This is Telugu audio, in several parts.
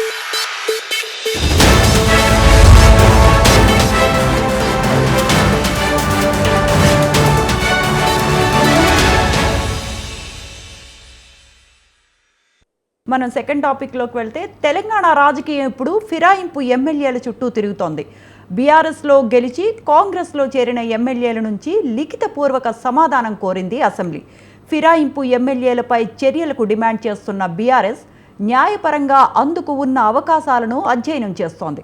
మనం సెకండ్ టాపిక్లోకి వెళ్తే తెలంగాణ రాజకీయం ఇప్పుడు ఫిరాయింపు ఎమ్మెల్యేల చుట్టూ తిరుగుతోంది. బీఆర్ఎస్లో గెలిచి కాంగ్రెస్లో చేరిన ఎమ్మెల్యేల నుంచి లిఖితపూర్వక సమాధానం కోరింది అసెంబ్లీ. ఫిరాయింపు ఎమ్మెల్యేలపై చర్యలకు డిమాండ్ చేస్తున్న బీఆర్ఎస్ న్యాయపరంగా అందుకు ఉన్న అవకాశాలను అధ్యయనం చేస్తోంది.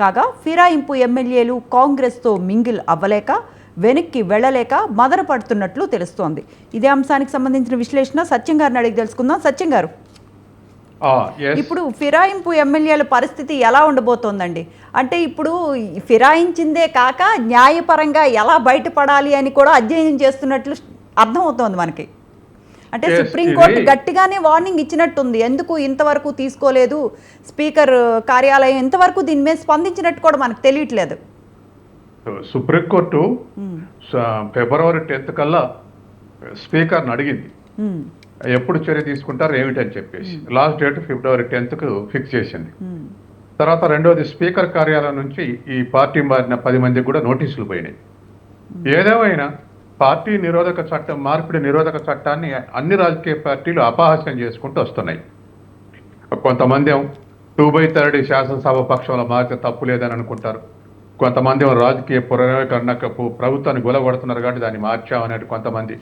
కాగా ఫిరాయింపు ఎమ్మెల్యేలు కాంగ్రెస్తో మింగిల్ అవ్వలేక వెనక్కి వెళ్ళలేక మదనపడుతున్నట్లు తెలుస్తోంది. ఇదే అంశానికి సంబంధించిన విశ్లేషణ సత్యం గారిని అడిగి తెలుసుకుందాం. సత్యం గారు. ఇప్పుడు ఫిరాయింపు ఎమ్మెల్యేల పరిస్థితి ఎలా ఉండబోతోందండి? అంటే ఇప్పుడు ఫిరాయించిందే కాక న్యాయపరంగా ఎలా బయటపడాలి అని కూడా అధ్యయనం చేస్తున్నట్లు అర్థమవుతోంది మనకి. అంటే సుప్రీంకోర్టు గట్టిగానే వార్నింగ్ ఇచ్చినట్టుంది. ఎందుకు ఇంతవరకు తీసుకోలేదు? స్పీకర్ కార్యాలయం ఇంతవరకు దీని మీద స్పందించినట్టు కూడా మనకు తెలియట్లేదు. సుప్రీంకోర్టు ఫిబ్రవరి టెన్త్ కల్లా స్పీకర్ని అడిగింది. ఎప్పుడు చర్య తీసుకుంటారు ఏమిటని చెప్పేసి. లాస్ట్ డేట్ ఫిబ్రవరి టెన్త్కు ఫిక్స్ చేసింది. తర్వాత రెండోది స్పీకర్ కార్యాలయం నుంచి ఈ పార్టీ మారిన పది మందికి కూడా నోటీసులు పోయినాయి. ఏదేమైనా పార్టీ నిరోధక చట్టం మార్పిడి నిరోధక చట్టాన్ని అన్ని రాజకీయ పార్టీలు అపహాస్యం చేసుకుంటూ వస్తున్నాయి. కొంతమంది టూ బై థర్డ్ శాసనసభ పక్షంలో మారితే తప్పు లేదని అనుకుంటారు. కొంతమంది రాజకీయ పునరుకరణకు ప్రభుత్వాన్ని గొలగొడుతున్నారు కాబట్టి దాన్ని మార్చామనేది కొంతమంది.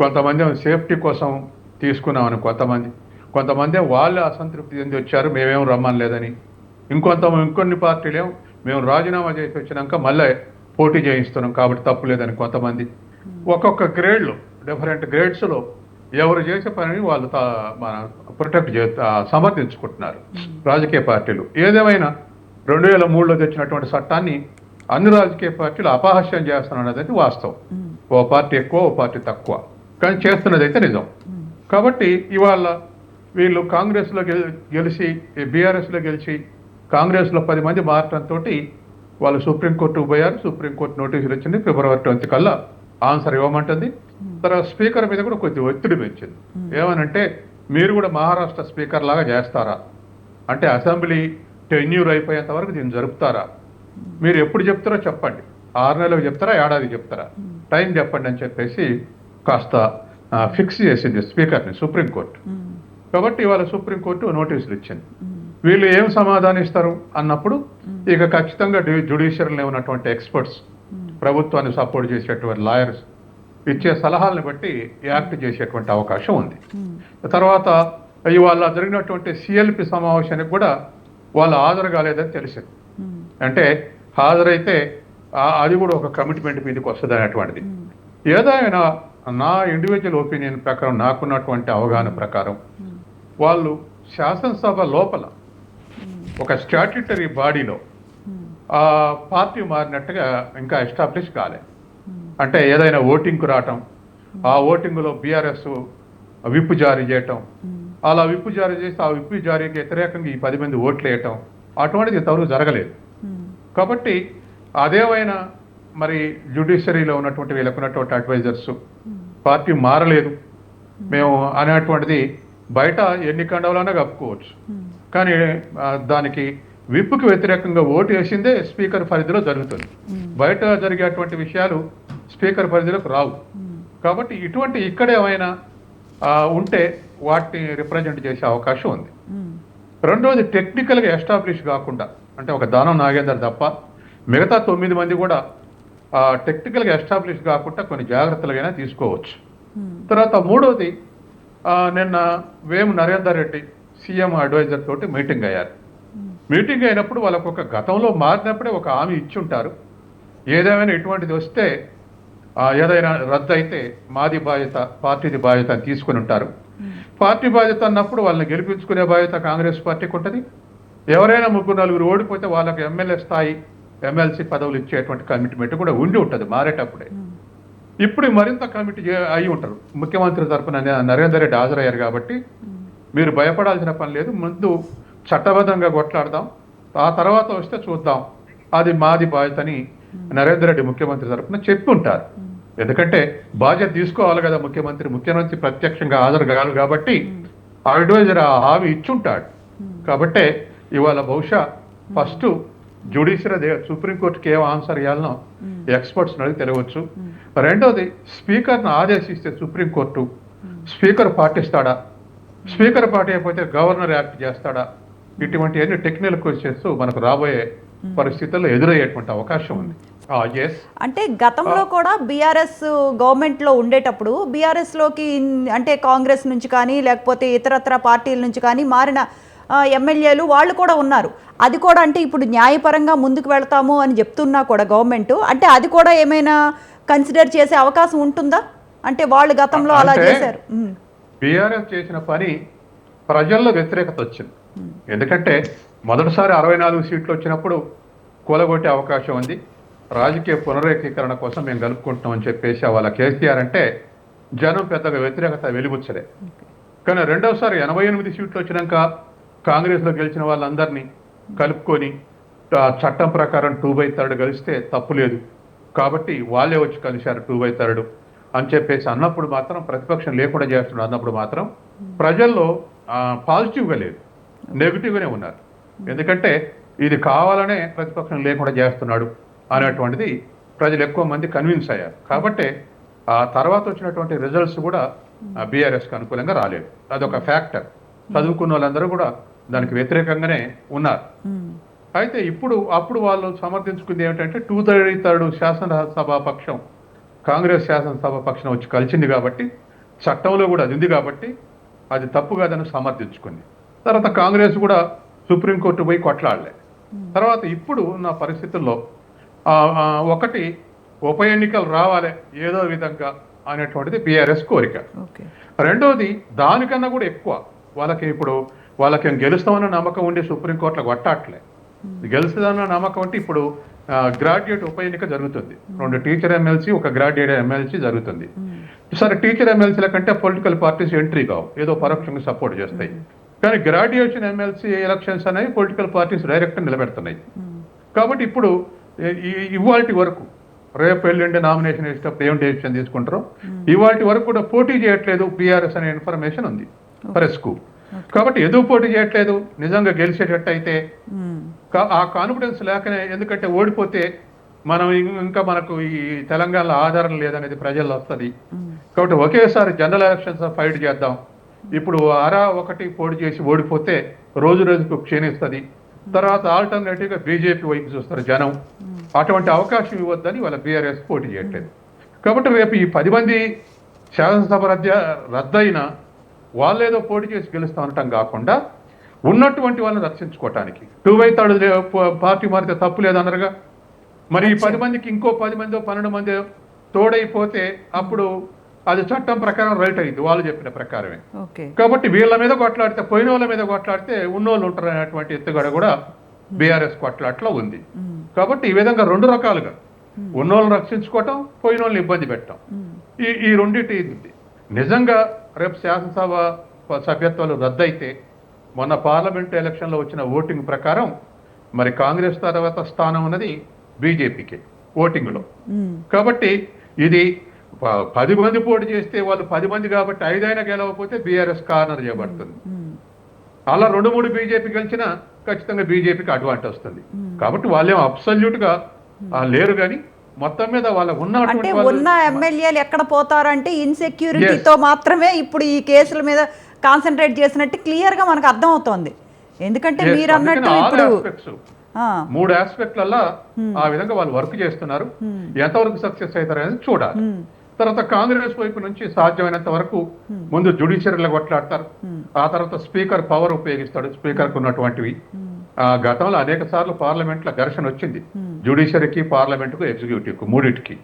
కొంతమంది సేఫ్టీ కోసం తీసుకున్నామని కొంతమంది. కొంతమంది వాళ్ళు వాళ్ళే అసంతృప్తి చెంది వచ్చారు మేమేం రమ్మని లేదని ఇంకొంత ఇంకొన్ని పార్టీలు మేము రాజీనామా చేసి వచ్చినాక మళ్ళీ పోటీ చేయిస్తున్నాం కాబట్టి తప్పు లేదని కొంతమంది. ఒక్కొక్క గ్రేడ్లో డిఫరెంట్ గ్రేడ్స్లో ఎవరు చేసే పనిని వాళ్ళు మన ప్రొటెక్ట్ చే సమర్థించుకుంటున్నారు. రాజకీయ పార్టీలు. ఏదేమైనా రెండు వేల మూడులో తెచ్చినటువంటి చట్టాన్ని అన్ని రాజకీయ పార్టీలు అపహాస్యం చేస్తున్నది వాస్తవం. ఓ పార్టీ ఎక్కువ ఓ పార్టీ తక్కువ. కానీ చేస్తున్నది అయితే నిజం కాబట్టి ఇవాళ వీళ్ళు కాంగ్రెస్లో గెలి గెలిచి బీఆర్ఎస్లో గెలిచి కాంగ్రెస్లో పది మంది మారటంతో వాళ్ళు సుప్రీంకోర్టుకు పోయారు. సుప్రీంకోర్టు నోటీసులు వచ్చింది ఫిబ్రవరి ట్వంటీ కల్లా. ఆన్సర్ ఇవ్వమంటుంది. తర్వాత స్పీకర్ మీద కూడా కొద్ది ఒత్తిడి పెంచింది. ఏమనంటే మీరు కూడా మహారాష్ట్ర స్పీకర్ లాగా చేస్తారా? అంటే అసెంబ్లీ టెన్యూర్ అయిపోయేంత వరకు దీన్ని జరుపుతారా? మీరు ఎప్పుడు చెప్తారో చెప్పండి. ఆరు నెలలకు చెప్తారా ఏడాది చెప్తారా? టైం చెప్పండి అని చెప్పేసి కాస్త ఫిక్స్ చేసింది స్పీకర్ని సుప్రీంకోర్టు. కాబట్టి ఇవాళ సుప్రీంకోర్టు నోటీసులు ఇచ్చింది. వీళ్ళు ఏం సమాధానం ఇస్తారు అన్నప్పుడు ఇక ఖచ్చితంగా జ్యుడిషియరీలో ఉన్నటువంటి ఎక్స్పర్ట్స్ ప్రభుత్వాన్ని సపోర్ట్ చేసేటువంటి లాయర్స్ ఇచ్చే సలహాలను బట్టి యాక్ట్ చేసేటువంటి అవకాశం ఉంది. ఉమ్, తర్వాత ఇవాళ జరిగినటువంటి సిఎల్పి సమావేశానికి కూడా వాళ్ళు హాజరు కాలేదని తెలిసింది. ఉమ్, అంటే హాజరైతే అది కూడా ఒక కమిట్మెంట్ మీదకి వస్తుంది అనేటువంటిది. ఉమ్, ఏదైనా నా ఇండివిజువల్ ఒపీనియన్ ప్రకారం నాకున్నటువంటి అవగాహన ప్రకారం వాళ్ళు శాసనసభ లోపల ఒక స్టాట్యుటరీ బాడీలో పార్టీ మారినట్టుగా ఇంకా ఎస్టాబ్లిష్ కాలే. ఉమ్, అంటే ఏదైనా ఓటింగ్కు రావటం ఆ ఓటింగ్లో బీఆర్ఎస్ విప్ జారీ చేయటం ఉమ్, అలా విప్పు జారీ చేసి ఆ విప్పు జారీకి వ్యతిరేకంగా ఈ పది మంది ఓట్లు వేయటం అటువంటిది ఇంతవరకు జరగలేదు. కాబట్టి అదేమైనా మరి జ్యుడిషియరీలో ఉన్నటువంటి వీళ్ళకు ఉన్నటువంటి అడ్వైజర్స్ పార్టీ మారలేదు. మేము అనేటువంటిది బయట ఎన్ని కండవలన్నా కప్పుకోవచ్చు. కానీ ఆ, దానికి విప్పుకి వ్యతిరేకంగా ఓటు వేసిందే స్పీకర్ పరిధిలో జరుగుతుంది. బయట జరిగేటువంటి విషయాలు స్పీకర్ పరిధిలోకి రావు. కాబట్టి ఇటువంటి ఇక్కడ ఏమైనా ఉంటే వాటిని రిప్రజెంట్ చేసే అవకాశం ఉంది. రెండోది టెక్నికల్గా ఎస్టాబ్లిష్ కాకుండా అంటే ఒక దానం నాగేందర్ తప్ప మిగతా తొమ్మిది మంది కూడా టెక్నికల్గా ఎస్టాబ్లిష్ కాకుండా కొన్ని జాగ్రత్తలుగైనా తీసుకోవచ్చు. తర్వాత మూడోది ఆ, నిన్న వేము నరేందర్ రెడ్డి సీఎం అడ్వైజర్ తోటి మీటింగ్ అయ్యారు. మీటింగ్ అయినప్పుడు వాళ్ళకు ఒక గతంలో మారినప్పుడే ఒక హామీ ఇచ్చి ఉంటారు ఏదేమైనా ఇటువంటిది వస్తే ఏదైనా రద్దు అయితే మాది బాధ్యత పార్టీది బాధ్యత అని తీసుకుని ఉంటారు. పార్టీ బాధ్యత అన్నప్పుడు వాళ్ళని గెలిపించుకునే బాధ్యత కాంగ్రెస్ పార్టీకి ఉంటుంది. ఎవరైనా ముగ్గురు నలుగురు ఓడిపోతే వాళ్ళకి ఎమ్మెల్యే స్థాయి ఎమ్మెల్సీ పదవులు ఇచ్చేటువంటి కమిట్మెంట్ కూడా ఉండి ఉంటుంది మారేటప్పుడే. ఇప్పుడు మరింత కమిటీ అయి ఉంటారు. ముఖ్యమంత్రి తరఫున నరేందర్ రెడ్డి హాజరయ్యారు కాబట్టి మీరు భయపడాల్సిన పని లేదు. ముందు చట్టబద్ధంగా కొట్లాడదాం. ఆ తర్వాత వస్తే చూద్దాం. అది మాది బాధ్యతని నరేందర్ రెడ్డి ముఖ్యమంత్రి తరఫున చెప్పి ఉంటారు ఉమ్, ఎందుకంటే బాధ్యత తీసుకోవాలి కదా ముఖ్యమంత్రి. ముఖ్యమంత్రి ప్రత్యక్షంగా హాజరు కాదు కాబట్టి అడ్వైజర్ ఆ హామీ ఇచ్చుంటాడు. కాబట్టే ఇవాళ బహుశా ఫస్ట్ జ్యుడిషియరీ సుప్రీంకోర్టుకి ఏం ఆన్సర్ ఇవ్వాలనో ఎక్స్పర్ట్స్ అడిగి తెలియవచ్చు. రెండోది స్పీకర్ను ఆదేశిస్తే సుప్రీంకోర్టు. స్పీకర్ పాటిస్తాడా? స్పీకర్ పార్టీ అయిపోతే గవర్నర్ యాక్ట్ చేస్తాడా? ఇటువంటి అన్ని టెక్నికల్ క్వశ్చన్స్ మనకు రాబోయే పరిస్థితుల్లో ఎదురయ్యేటువంటి అవకాశం ఉంది. ఎస్ అంటే గతంలో కూడా బీఆర్ఎస్ గవర్నమెంట్లో ఉండేటప్పుడు బీఆర్ఎస్లోకి అంటే కాంగ్రెస్ నుంచి కానీ లేకపోతే ఇతరత్ర పార్టీల నుంచి కానీ మారిన ఎమ్మెల్యేలు వాళ్ళు కూడా ఉన్నారు. అది కూడా అంటే ఇప్పుడు న్యాయపరంగా ముందుకు వెళ్తాము అని చెప్తున్నా కూడా గవర్నమెంట్. అంటే అది కూడా ఏమైనా కన్సిడర్ చేసే అవకాశం ఉంటుందా? అంటే వాళ్ళు గతంలో అలా చేశారు. బీఆర్ఎస్ చేసిన పని ప్రజల్లో వ్యతిరేకత వచ్చింది. ఎందుకంటే మొదటిసారి అరవై నాలుగు సీట్లు వచ్చినప్పుడు కూలగొట్టే అవకాశం ఉంది. రాజకీయ పునరేకీకరణ కోసం మేము కలుపుకుంటున్నామని చెప్పేసి వాళ్ళ కేసీఆర్ అంటే జనం పెద్దగా వ్యతిరేకత వెలిబుచ్చలే. కానీ రెండవసారి ఎనభై ఎనిమిది సీట్లు వచ్చినాక కాంగ్రెస్లో గెలిచిన వాళ్ళందరినీ కలుపుకొని చట్టం ప్రకారం టూ బై థర్డ్ కలిస్తే తప్పు లేదు. కాబట్టి వాళ్ళే వచ్చి కలిశారు టూ బై థర్డ్ అని చెప్పేసి అన్నప్పుడు మాత్రం ప్రతిపక్షం లేకుండా చేస్తున్నారు అన్నప్పుడు మాత్రం ప్రజల్లో ఆ, పాజిటివ్గా లేదు. నెగిటివ్గానే ఉన్నారు. ఎందుకంటే ఇది కావాలనే ప్రతిపక్షం లేకుండా చేస్తున్నాడు అనేటువంటిది ప్రజలు ఎక్కువ మంది కన్విన్స్ అయ్యారు. కాబట్టి ఆ తర్వాత వచ్చినటువంటి రిజల్ట్స్ కూడా బీఆర్ఎస్కి అనుకూలంగా రాలేదు. అదొక ఫ్యాక్టర్. చదువుకున్న వాళ్ళందరూ కూడా దానికి వ్యతిరేకంగానే ఉన్నారు. అయితే ఇప్పుడు అప్పుడు వాళ్ళు సమర్థించుకుంది ఏమిటంటే టూ థర్టీ థర్డ్ శాసనసభ పక్షం కాంగ్రెస్ శాసనసభ పక్షం వచ్చి కలిసింది కాబట్టి చట్టంలో కూడా అది ఉంది కాబట్టి అది తప్పు కాదని సమర్థించుకుంది. తర్వాత కాంగ్రెస్ కూడా సుప్రీంకోర్టు పోయి కొట్లాడలే. తర్వాత ఇప్పుడు ఉన్న పరిస్థితుల్లో ఒకటి ఉప ఎన్నికలు రావాలి ఏదో విధంగా అనేటువంటిది బీఆర్ఎస్ కోరిక. రెండోది దానికన్నా కూడా ఎక్కువ వాళ్ళకి ఇప్పుడు వాళ్ళకి గెలుస్తామన్న నమ్మకం ఉండి సుప్రీంకోర్టులో కొట్టాట్లే. గెలుస్తుందన్న నమ్మకం అంటే ఇప్పుడు గ్రాడ్యుయేట్ ఉప ఎన్నిక జరుగుతుంది. రెండు టీచర్ ఎమ్మెల్సీ ఒక గ్రాడ్యుయేట్ ఎమ్మెల్సీ జరుగుతుంది. సరే టీచర్ ఎమ్మెల్సీల కంటే పొలిటికల్ పార్టీస్ ఎంట్రీ కావు. ఏదో పరోక్షంగా సపోర్ట్ చేస్తాయి. కానీ గ్రాడ్యుయేషన్ ఎమ్మెల్సీ ఎలక్షన్స్ అనేవి పొలిటికల్ పార్టీస్ డైరెక్ట్ నిలబెడుతున్నాయి. కాబట్టి ఇప్పుడు ఇవాళ వరకు రేపు ఎల్లుండి నామినేషన్ వేసేటప్పుడు ఏం డెసిషన్ తీసుకుంటారో ఇవాళ వరకు కూడా పోటీ చేయట్లేదు బీఆర్ఎస్ అనే ఇన్ఫర్మేషన్ ఉంది ప్రెస్కు. కాబట్టి ఎందుకు పోటీ చేయట్లేదు? నిజంగా గెలిచేటట్టు అయితే ఆ కాన్ఫిడెన్స్ లేకనే ఎందుకంటే ఓడిపోతే మనం ఇంకా మనకు ఈ తెలంగాణలో ఆధారం లేదనేది ప్రజల్లో వస్తుంది. కాబట్టి ఒకేసారి జనరల్ ఎలక్షన్స్ ఫైట్ చేద్దాం. ఇప్పుడు అరా ఒకటి పోటీ చేసి ఓడిపోతే రోజు రోజుకు క్షీణిస్తుంది. తర్వాత ఆల్టర్నేటివ్గా బీజేపీ వైపు చూస్తారు జనం. అటువంటి అవకాశం ఇవ్వద్దని వాళ్ళ బీఆర్ఎస్ పోటీ చేయట్లేదు. కాబట్టి రేపు ఈ పది మంది శాసనసభ రద్ద రద్దయిన వాళ్ళేదో పోటీ చేసి గెలుస్తా ఉండటం కాకుండా ఉన్నటువంటి వాళ్ళని రక్షించుకోవటానికి. టూ వై థర్డ్ పార్టీ మారితే తప్పు లేదన్నారుగా మరి ఈ పది మందికి ఇంకో పది మందో పన్నెండు మంది తోడైపోతే అప్పుడు అది చట్టం ప్రకారం రైట్ అయింది వాళ్ళు చెప్పిన ప్రకారమే. కాబట్టి వీళ్ళ మీద కొట్లాడితే పోయిన వాళ్ళ మీద కొట్లాడితే ఉన్నోళ్ళు ఉంటారు అనేటువంటి ఎత్తుగడ కూడా బీఆర్ఎస్ కొట్లాట్లో ఉంది. ఉమ్, కాబట్టి ఈ విధంగా రెండు రకాలుగా. ఉన్నోళ్ళని రక్షించుకోవటం పోయిన వాళ్ళని ఇబ్బంది పెట్టడం ఈ ఈ రెండింటి నిజంగా రేపు శాసనసభ సభ్యత్వాలు రద్దయితే మొన్న పార్లమెంట్ ఎలక్షన్లో వచ్చిన ఓటింగ్ ప్రకారం మరి కాంగ్రెస్ తర్వాత స్థానం ఉన్నది బీజేపీకి ఓటింగ్లో. కాబట్టి ఇది పది మంది పోటీ చేస్తే వాళ్ళు పది మంది కాబట్టి ఐదైనా గెలవకపోతే బీఆర్ఎస్ కార్నర్ చేయబడుతుంది. అలా రెండు మూడు బీజేపీ గెలిచినా ఖచ్చితంగా బీజేపీకి అడ్వాంటేజ్ వస్తుంది. కాబట్టి వాళ్ళేం అబ్సల్యూట్గా లేరు కానీ మొత్తం మీద వాళ్ళ అంటే ఉన్న వాళ్ళు ఎమ్మెల్యేలు ఎక్కడ పోతారంటే ఇన్సెక్యూరిటీతో మాత్రమే ఇప్పుడు ఈ కేసుల మీద కాన్సన్ట్రేట్ చేసినట్టు క్లియర్గా మనకు అర్థమవుతోంది. ఎందుకంటే Yes, మీరు అన్నట్టు ఇప్పుడు మూడు ఆస్పెక్ట్లలో ఆ విధంగా వాళ్ళు వర్క్ చేస్తున్నారు. ఎంతవరకు సక్సెస్ అవుతారు అనేది చూడాలి తర్వాత కాంగ్రెస్ వైపు నుంచి సాధ్యమైనంత వరకు ముందు జుడిషియరీలో కొట్లాడతారు. ఆ తర్వాత స్పీకర్ పవర్ ఉపయోగిస్తాడు. స్పీకర్కు ఉన్నటువంటివి. ఆ గతంలో అనేక సార్లు పార్లమెంట్లో ఘర్షణ వచ్చింది. జుడిషియరీకి పార్లమెంట్కు ఎగ్జిక్యూటివ్కు మూడిటికి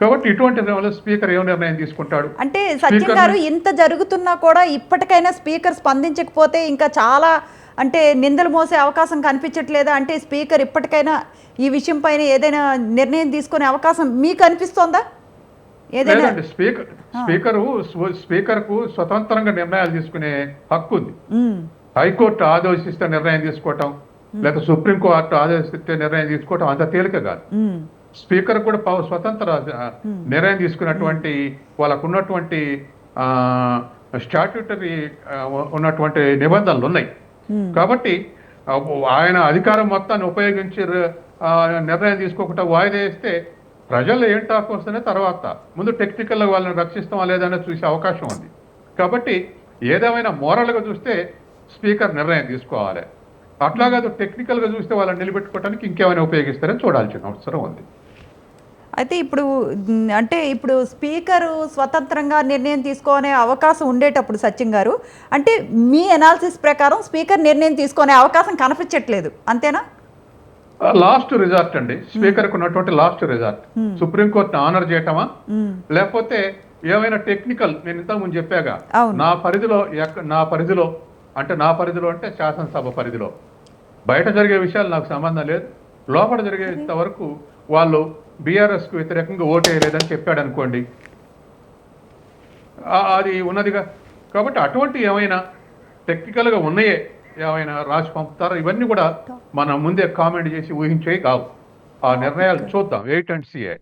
కాబట్టి ఇటువంటి స్పీకర్ ఏం నిర్ణయం తీసుకుంటాడు? అంటే సత్యం గారు ఇంత జరుగుతున్నా కూడా ఇప్పటికైనా స్పీకర్ స్పందించకపోతే ఇంకా చాలా అంటే నిందలు మోసే అవకాశం కనిపించట్లేదా? అంటే స్పీకర్ ఇప్పటికైనా ఈ విషయం పైన ఏదైనా నిర్ణయం తీసుకునే అవకాశం మీకు అనిపిస్తోందా? ఏదైనా స్పీకర్ స్పీకరు స్పీకర్కు స్వతంత్రంగా నిర్ణయాలు తీసుకునే హక్కు ఉంది. హైకోర్టు ఆదేశిస్తే నిర్ణయం తీసుకోవటం లేక సుప్రీంకోర్టు ఆదేశిస్తే నిర్ణయం తీసుకోవటం అంత తేలిక కాదు. స్పీకర్ కూడా స్వతంత్ర నిర్ణయం తీసుకున్నటువంటి వాళ్ళకు ఉన్నటువంటి స్టాట్యూటరీ ఉన్నటువంటి నిబంధనలు ఉన్నాయి. కాబట్టి ఆయన అధికారం మొత్తాన్ని ఉపయోగించి నిర్ణయం తీసుకోకుండా వాయిదా వేస్తే ప్రజలు ఏం టాక్ వస్తేనే తర్వాత. ముందు టెక్నికల్గా వాళ్ళని రక్షిస్తామా లేదనేది చూసే అవకాశం ఉంది. కాబట్టి ఏదేమైనా మోరల్గా చూస్తే స్పీకర్ నిర్ణయం తీసుకోవాలి. అట్లా టెక్నికల్గా చూస్తే వాళ్ళని నిలబెట్టుకోవడానికి ఇంకేమైనా ఉపయోగిస్తారని చూడాల్సిన అవసరం ఉంది. అయితే ఇప్పుడు అంటే ఇప్పుడు స్పీకరు స్వతంత్రంగా నిర్ణయం తీసుకునే అవకాశం ఉండేటప్పుడు సచిన్ గారు అంటే మీ అనాలిసిస్ ప్రకారం స్పీకర్ నిర్ణయం తీసుకునే అవకాశం కనిపించట్లేదు. అంతేనా? లాస్ట్ రిజార్ట్ అండి. స్పీకర్కు ఉన్నటువంటి లాస్ట్ రిజార్ట్ సుప్రీంకోర్టుని ఆనర్ చేయటమా? మ్, లేకపోతే ఏమైనా టెక్నికల్ నేను ఇంతకుముందు చెప్పాగా. నా పరిధిలో నా పరిధిలో అంటే నా పరిధిలో అంటే శాసనసభ పరిధిలో. బయట జరిగే విషయాలు నాకు సంబంధం లేదు. లోపల జరిగేంత వరకు వాళ్ళు బీఆర్ఎస్కు వ్యతిరేకంగా ఓటేయలేదని చెప్పాడు అనుకోండి అది ఉన్నదిగా. కాబట్టి అటువంటి ఏమైనా టెక్నికల్గా ఉన్నాయే ఏమైనా రాసి పంపుతారో? ఇవన్నీ కూడా మనం ముందే కామెంట్ చేసి ఊహించేవి కావు. ఆ నిర్ణయాలు చూద్దాం. Wait and CA